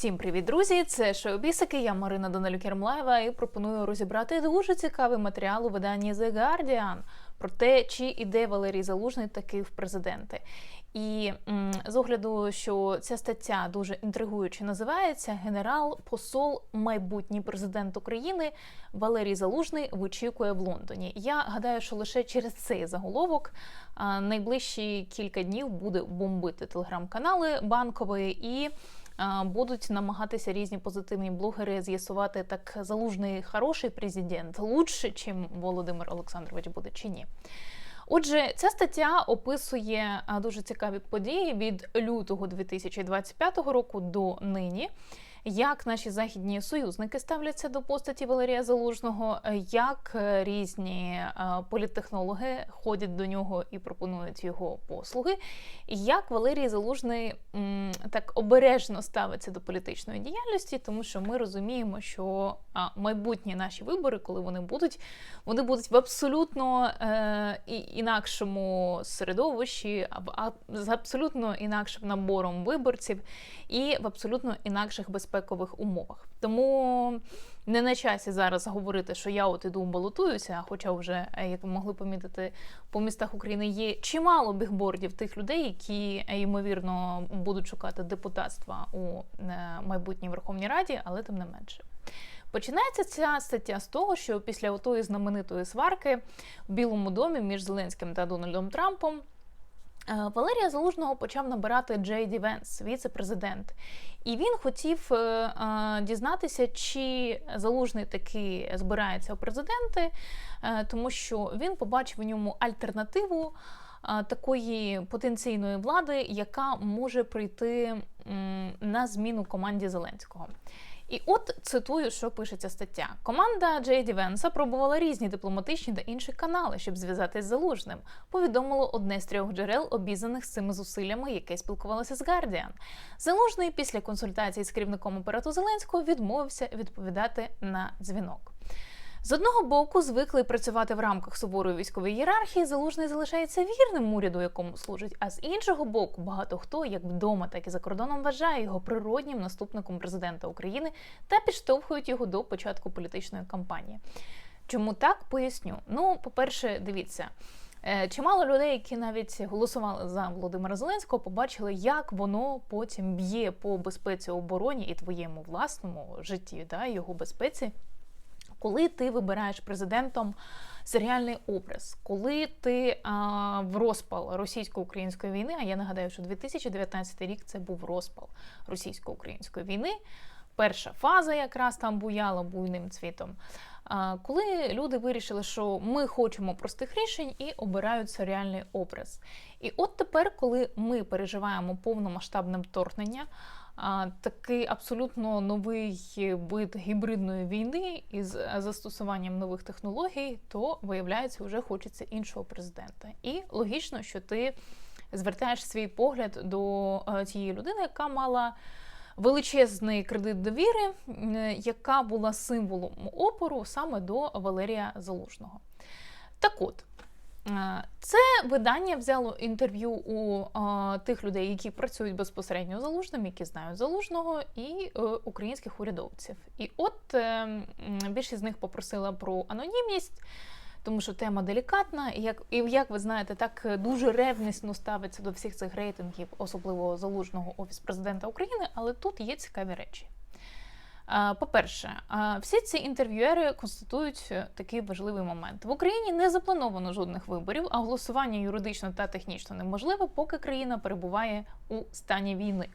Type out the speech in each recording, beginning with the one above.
Всім привіт, друзі! Це Шоу-Бісики, я Марина Данилюк Ярмлаєва і пропоную розібрати дуже цікавий матеріал у виданні The Guardian про те, чи іде Валерій Залужний таки в президенти. І м, з огляду, що ця стаття дуже інтригуюче називається Генерал-посол, майбутній президент України Валерій Залужний вичікує в Лондоні. Я гадаю, що лише через цей заголовок найближчі кілька днів буде бомбити телеграм-канали банкової і будуть намагатися різні позитивні блогери з'ясувати, так залужний хороший президент лучше, чим Володимир Олександрович буде чи ні. Отже, ця стаття описує дуже цікаві події від лютого 2025 року до нині. Як наші західні союзники ставляться до постаті Валерія Залужного, як е, різні е, політтехнологи ходять до нього і пропонують його послуги, як Валерій Залужний так обережно ставиться до політичної діяльності, тому що ми розуміємо, що майбутні наші вибори, коли вони будуть, вони будуть в абсолютно е, інакшому середовищі, з абсолютно інакшим набором виборців і в абсолютно інакших безпекових умовах. Тому не на часі зараз говорити, що я от іду балотуюся, хоча вже, е, як ви могли помітити, по містах України є чимало бігбордів тих людей, які е, ймовірно будуть шукати депутатства у е, майбутній Верховній Раді, але тим не менше. Починається ця стаття з того, що після отої знаменитої сварки в Білому домі між Зеленським та Дональдом Трампом Валерія Залужного почав набирати Джей Ді Венс, віце-президент. І він хотів е, е, дізнатися, чи залужний таки збирається у президенти, е, тому що він побачив у ньому альтернативу е, такої потенційної влади, яка може прийти на зміну команді Зеленського. І от цитую, що пише ця стаття. Команда Джей Ді Венса пробувала різні дипломатичні та інші канали, щоб зв'язатись з залужним. Повідомило одне з трьох джерел, обізнаних з цими зусиллями, яке спілкувалося з Гардіан. Залужний після консультації з керівником апарату Зеленського відмовився відповідати на дзвінок. З одного боку, звиклий працювати в рамках суворої військової ієрархії, залужний залишається вірним уряду, якому служить. А з іншого боку, багато хто як вдома, так і за кордоном вважає його природнім наступником президента України та підштовхують його до початку політичної кампанії. Чому так поясню? Ну, по-перше, дивіться. е, Чимало людей, які навіть голосували за Володимира Зеленського, побачили, як воно потім б'є по безпеці обороні і твоєму власному житті, да, його безпеці коли ти вибираєш президентом серіальний образ, коли ти а, в розпал російсько-української війни, а я нагадаю, що 2019 рік це був розпал російсько-української війни. Перша фаза якраз там буяла буйним цвітом. Коли люди вирішили, що ми хочемо простих рішень і обирають серіальний образ. І от тепер, коли ми переживаємо повномасштабне вторгнення, такий абсолютно новий вид гібридної війни із застосуванням нових технологій, то виявляється, вже хочеться іншого президента. І логічно, що ти звертаєш свій погляд до е, тієї людини, яка мала величезний кредит довіри, е, яка була символом опору саме до Валерія Залужного. Так от. Е, Це видання взяло інтерв'ю у е, тих людей, які працюють безпосередньо залужним, які знають залужного, і е, українських урядовців. І от е, більшість з них попросила про анонімність, тому що тема делікатна, і як, і як ви знаєте, так е, дуже ревнісно ставиться до всіх цих рейтингів, особливо залужного офіс президента України, але тут є цікаві речі. По-перше, всі ці інтерв'юери констатують е, такий важливий момент: в Україні не заплановано жодних виборів, а голосування юридично та технічно неможливе, поки країна перебуває у стані війни.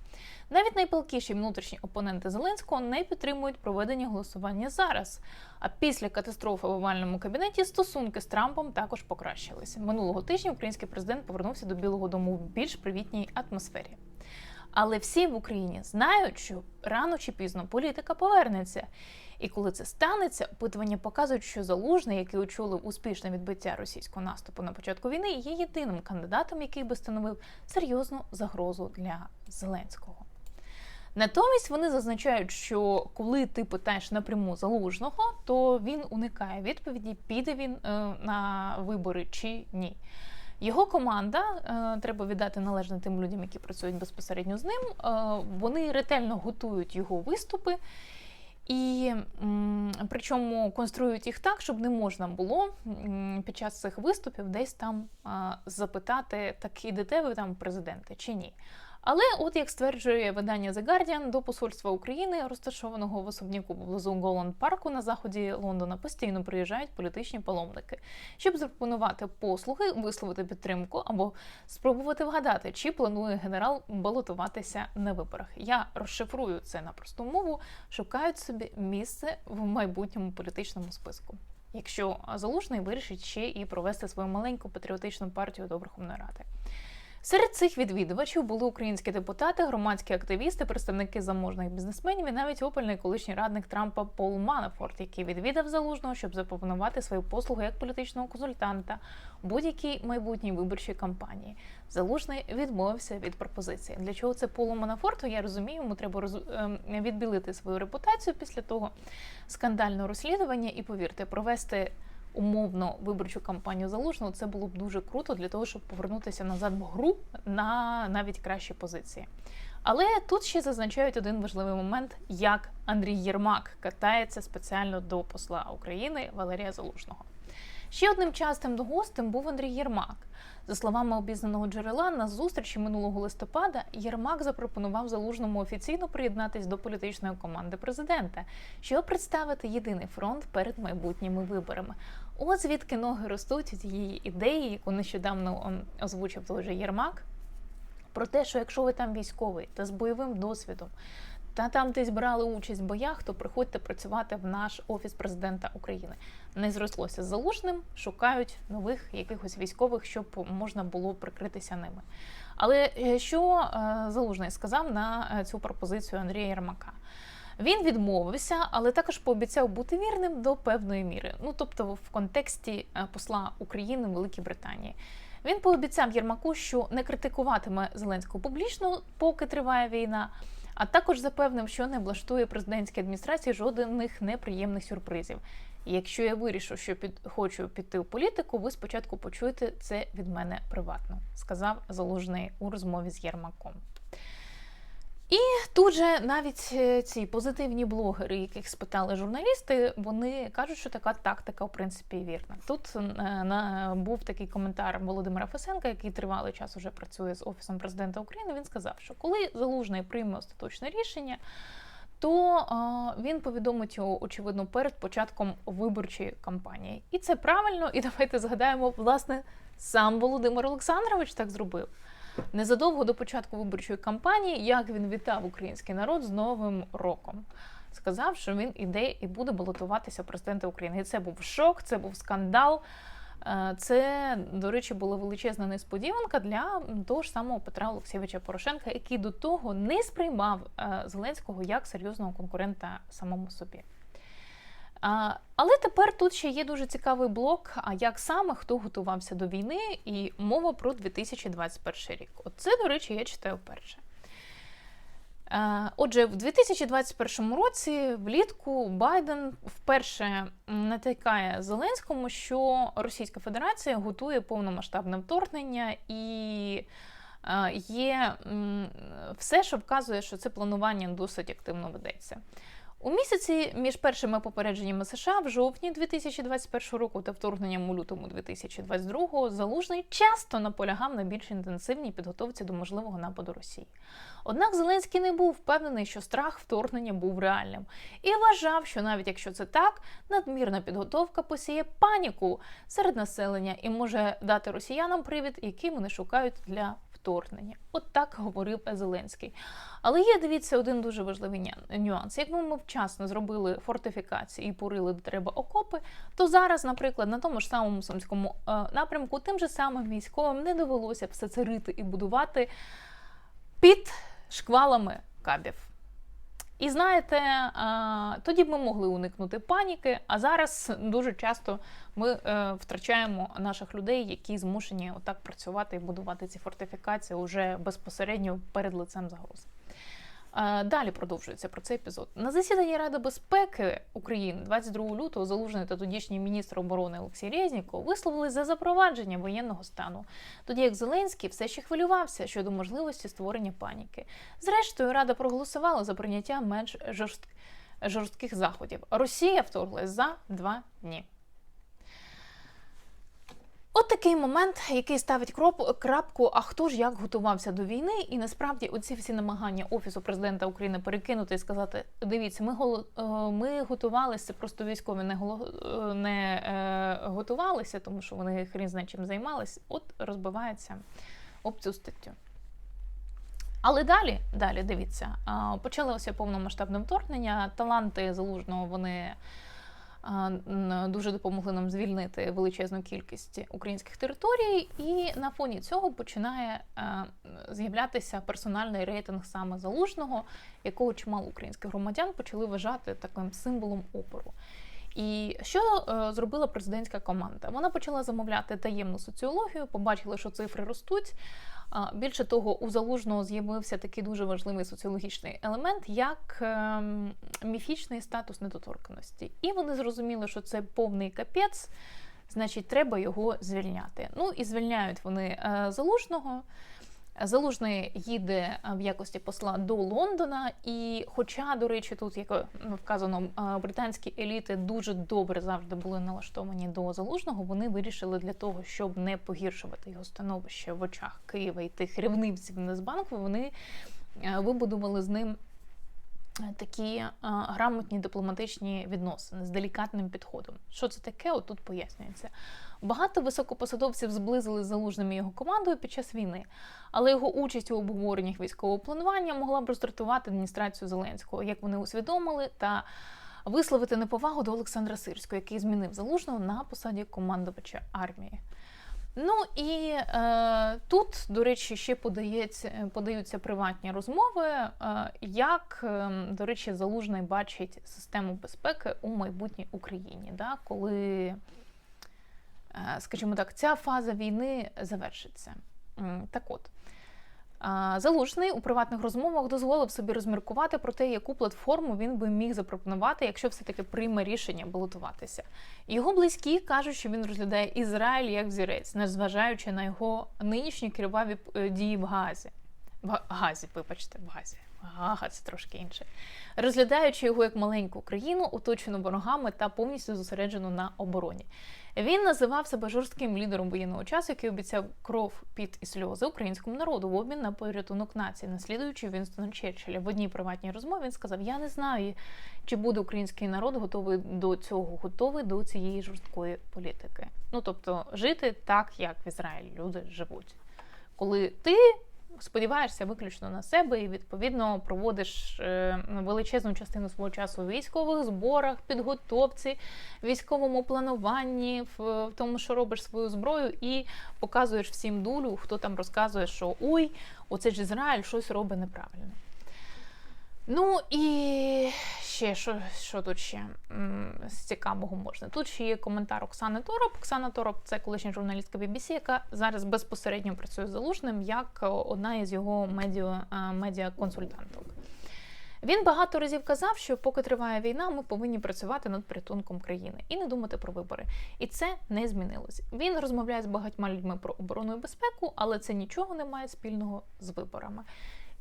Навіть найпалкіші внутрішні опоненти Зеленського не підтримують проведення голосування зараз. А після катастрофи в овальному кабінеті стосунки з Трампом також покращилися. Минулого тижня український президент повернувся до Білого Дому в більш привітній атмосфері. Але всі в Україні знають, що рано чи пізно політика повернеться. І коли це станеться, опитування показують, що залужний, який очолив успішне відбиття російського наступу на початку війни, є єдиним кандидатом, який би становив серйозну загрозу для Зеленського. Натомість вони зазначають, що коли ти питаєш напряму залужного, то він уникає відповіді, піде він е, на вибори чи ні. Його команда е, треба віддати належне тим людям, які працюють безпосередньо з ним. Е, вони ретельно готують його виступи. І причому конструюють їх так, щоб не можна було під час цих виступів десь там запитати, так ідете ви там президенти чи ні. Але, от як стверджує видання The Guardian, до посольства України, розташованого в особняку поблизу Голланд парку на заході Лондона, постійно приїжджають політичні паломники, щоб запропонувати послуги, висловити підтримку або спробувати вгадати, чи планує генерал балотуватися на виборах. Я розшифрую це на просту мову, шукають собі місце в майбутньому політичному списку. Якщо залужний вирішить ще і провести свою маленьку патріотичну партію до Верховної Ради. Серед цих відвідувачів були українські депутати, громадські активісти, представники заможних бізнесменів і навіть опальний колишній радник Трампа Пол Манафорт, який відвідав залужного, щоб запропонувати свої послуги як політичного консультанта будь-якій майбутній виборчій кампанії. Залужний відмовився від пропозиції. Для чого це Полу Манафорту? Я розумію, йому треба роз... ем, відбілити свою репутацію після того скандального розслідування і повірте, провести умовно виборчу кампанію залужного, це було б дуже круто для того, щоб повернутися назад в гру на навіть кращі позиції. Але тут ще зазначають один важливий момент, як Андрій Єрмак катається спеціально до посла України Валерія Залужного. Ще одним частим гостем був Андрій Єрмак. За словами обізнаного джерела, на зустрічі минулого листопада Єрмак запропонував залужному офіційно приєднатись до політичної команди президента, щоб представити єдиний фронт перед майбутніми виборами. От звідки ноги ростуть у тієї ідеї, яку нещодавно ем, озвучив той же Єрмак, про те, що якщо ви там військовий та з бойовим досвідом, та там десь брали участь в боях, то приходьте працювати в наш офіс президента України. Не зрослося з залужним, шукають нових якихось військових, щоб можна було прикритися ними. Але е, що е, залужний сказав на е, цю пропозицію Андрія Єрмака? Він відмовився, але також пообіцяв бути вірним до певної міри. Ну тобто, в контексті посла України в Великій Британії. Він пообіцяв Єрмаку, що не критикуватиме Зеленського публічно, поки триває війна. А також запевнив, що не влаштує президентській адміністрації жодних неприємних сюрпризів. Якщо я вирішу, що під хочу піти в політику, ви спочатку почуєте це від мене приватно, сказав залужний у розмові з Єрмаком. І тут же навіть е, ці позитивні блогери, яких спитали журналісти, вони кажуть, що така тактика в принципі вірна. Тут е, на був такий коментар Володимира Фесенка, який тривалий час уже працює з офісом президента України. Він сказав, що коли залужний прийме остаточне рішення. То а, він повідомить його очевидно перед початком виборчої кампанії, і це правильно. І давайте згадаємо, власне, сам Володимир Олександрович так зробив незадовго до початку виборчої кампанії, як він вітав український народ з Новим роком. Сказав, що він іде і буде балотуватися президента України. І це був шок, це був скандал. Е, це, до речі, була величезна несподіванка для того ж самого Петра Олексійовича Порошенка, який до того не сприймав е, Зеленського як серйозного конкурента самому собі. Але тепер тут ще є дуже цікавий блок. А як саме хто готувався до війни, і мова про 2021 рік. Оце, до речі, я читаю вперше. Отже, в 2021 році влітку Байден вперше натякає Зеленському, що Російська Федерація готує повномасштабне вторгнення і є все, що вказує, що це планування досить активно ведеться. У місяці між першими попередженнями США в жовтні 2021 року та вторгненням у лютому 2022 залужний часто наполягав на більш інтенсивній підготовці до можливого нападу Росії. Однак Зеленський не був впевнений, що страх вторгнення був реальним, і вважав, що навіть якщо це так, надмірна підготовка посіє паніку серед населення і може дати росіянам привід, який вони шукають для вторгнення. От так говорив Зеленський. Але є, дивіться, один дуже важливий нюанс. Якби ми вчасно зробили фортифікації і порили де треба окопи, то зараз, наприклад, на тому ж самому сумському е, напрямку, тим же самим військовим не довелося все це рити і будувати під шквалами кабів. І знаєте, тоді б ми могли уникнути паніки, а зараз дуже часто ми е, втрачаємо наших людей, які змушені отак працювати і будувати ці фортифікації уже безпосередньо перед лицем загрози. Далі продовжується про цей епізод. На засіданні Ради безпеки України 22 лютого залужний та тодішній міністр оборони Олексій Резніков висловили за запровадження воєнного стану, тоді як Зеленський все ще хвилювався щодо можливості створення паніки. Зрештою, Рада проголосувала за прийняття менш жорст... жорстких заходів. Росія вторглась за два дні. От такий момент, який ставить кроп, крапку, а хто ж як готувався до війни, і насправді оці всі намагання офісу президента України перекинути і сказати: дивіться, ми голо, е, ми готувалися, просто військові не голо, е, не е, готувалися, тому що вони хрін знає чим займалися. От розбивається об цю статтю. Але далі, далі дивіться, почалося повномасштабне вторгнення. Таланти залужного вони дуже допомогли нам звільнити величезну кількість українських територій, і на фоні цього починає з'являтися персональний рейтинг саме залужного, якого чимало українських громадян почали вважати таким символом опору. І що е, зробила президентська команда? Вона почала замовляти таємну соціологію, побачили, що цифри ростуть. Більше того, у залужного з'явився такий дуже важливий соціологічний елемент, як ем, міфічний статус недоторканості. І вони зрозуміли, що це повний капець, значить, треба його звільняти. Ну і звільняють вони е, залужного. Залужний їде е, в якості посла до Лондона, і, хоча, до речі, тут як е, вказано, е, британські еліти дуже добре завжди були налаштовані до залужного, вони вирішили для того, щоб не погіршувати його становище в очах Києва і тих рівнивців Незбанку, вони вибудували з ним такі е, грамотні дипломатичні відносини з делікатним підходом. Що це таке? От тут пояснюється. Багато високопосадовців зблизили з залужним і його командою під час війни, але його участь у обговореннях військового планування могла б роздратувати адміністрацію Зеленського, як вони усвідомили, та висловити неповагу до Олександра Сирського, який змінив залужного на посаді командувача армії. Ну і е, тут, до речі, ще подається, подаються приватні розмови, е, як, е, до речі, залужний бачить систему безпеки у майбутній Україні, да, коли, е, скажімо так, ця фаза війни завершиться. Так от. Залужний у приватних розмовах дозволив собі розміркувати про те, яку платформу він би міг запропонувати, якщо все-таки прийме рішення балотуватися. Його близькі кажуть, що він розглядає Ізраїль як взірець, незважаючи на його нинішні криваві е, дії в Газі. В Газі, вибачте, в Газі. Гага, це трошки інше. Розглядаючи його як маленьку країну, оточену ворогами та повністю зосереджену на обороні. Він називав себе жорстким лідером воєнного часу, який обіцяв кров, піт і сльози українському народу в обмін на порятунок нації, наслідуючи Вінстона Черчилля. В одній приватній розмові він сказав: Я не знаю, чи буде український народ готовий до цього, готовий до цієї жорсткої політики. Ну тобто, жити так, як в Ізраїлі люди живуть, коли ти. Сподіваєшся виключно на себе і відповідно проводиш е, величезну частину свого часу в військових зборах, підготовці, військовому плануванні, в, тому, що робиш свою зброю, і показуєш всім дулю, хто там розказує, що ой, оце ж Ізраїль щось робить неправильно. Ну і ще що, що тут ще з цікавого можна? Тут ще є коментар Оксани Тороп. Оксана Тороп це колишня журналістка BBC, яка зараз безпосередньо працює з залужним як одна із його медіа, е, медіаконсультанток. Він багато разів казав, що поки триває війна, ми повинні працювати над порятунком країни і не думати про вибори. І це не змінилось. Він розмовляє з багатьма людьми про оборону і безпеку, але це нічого не має спільного з виборами.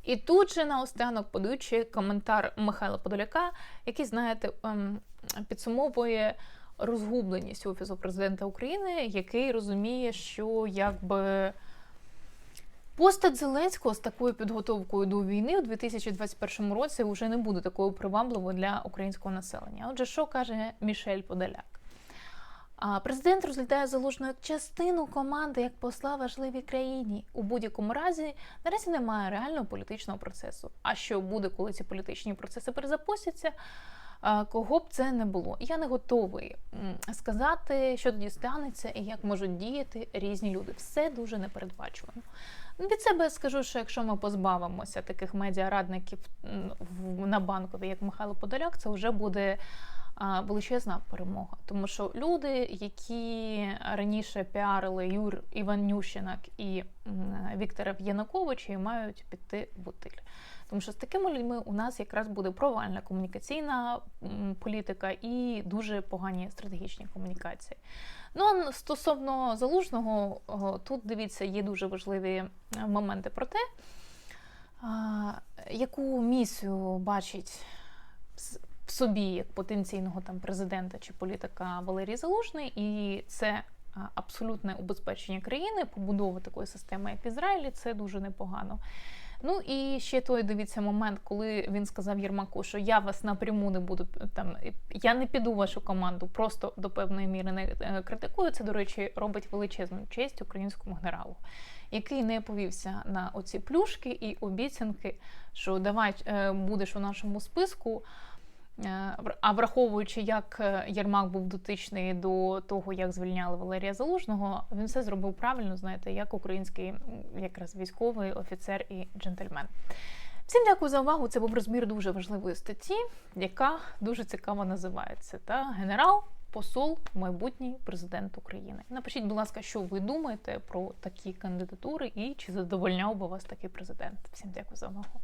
І тут же наостанок подаючи коментар Михайла Подоляка, який, знаєте, ем, підсумовує розгубленість офісу президента України, який розуміє, що якби. Постать Зеленського з такою підготовкою до війни у 2021 році вже не буде такою привабливою для українського населення. Отже, що каже Мішель Подоляк? Президент розглядає залужну як частину команди як посла важливій країні. У будь-якому разі наразі немає реального політичного процесу. А що буде, коли ці політичні процеси перезапустяться? Кого б це не було, я не готовий сказати, що тоді станеться і як можуть діяти різні люди. Все дуже непередбачувано. Від себе скажу, що якщо ми позбавимося таких медіарадників на банкові, як Михайло Подоляк, це вже буде величезна перемога. Тому що люди, які раніше піарили Юр Іванющинак і Віктора Януковича, мають піти в утиль. Тому що з такими людьми у нас якраз буде провальна комунікаційна політика і дуже погані стратегічні комунікації. Ну а стосовно залужного, тут дивіться, є дуже важливі е, моменти про те, яку місію бачить в собі як потенційного там президента чи політика Валерій Залужний, і це абсолютне убезпечення країни, побудова такої системи, як в Ізраїлі, це дуже непогано. Ну і ще той дивіться момент, коли він сказав Єрмаку, що я вас напряму не буду там, я не піду в вашу команду, просто до певної міри не е, критикую. Це, до речі, робить величезну честь українському генералу, який не повівся на оці плюшки і обіцянки, що давай е, будеш у нашому списку. Е, А враховуючи, як е, Єрмак був дотичний до того, як звільняли Валерія Залужного, він все зробив правильно, знаєте, як український якраз військовий офіцер і джентльмен. Всім дякую за увагу. Це був розбір дуже важливої статті, яка дуже цікаво називається. Та генерал, посол, майбутній президент України. Напишіть, будь ласка, що ви думаєте про такі кандидатури і чи задовольняв би вас такий президент. Всім дякую за увагу.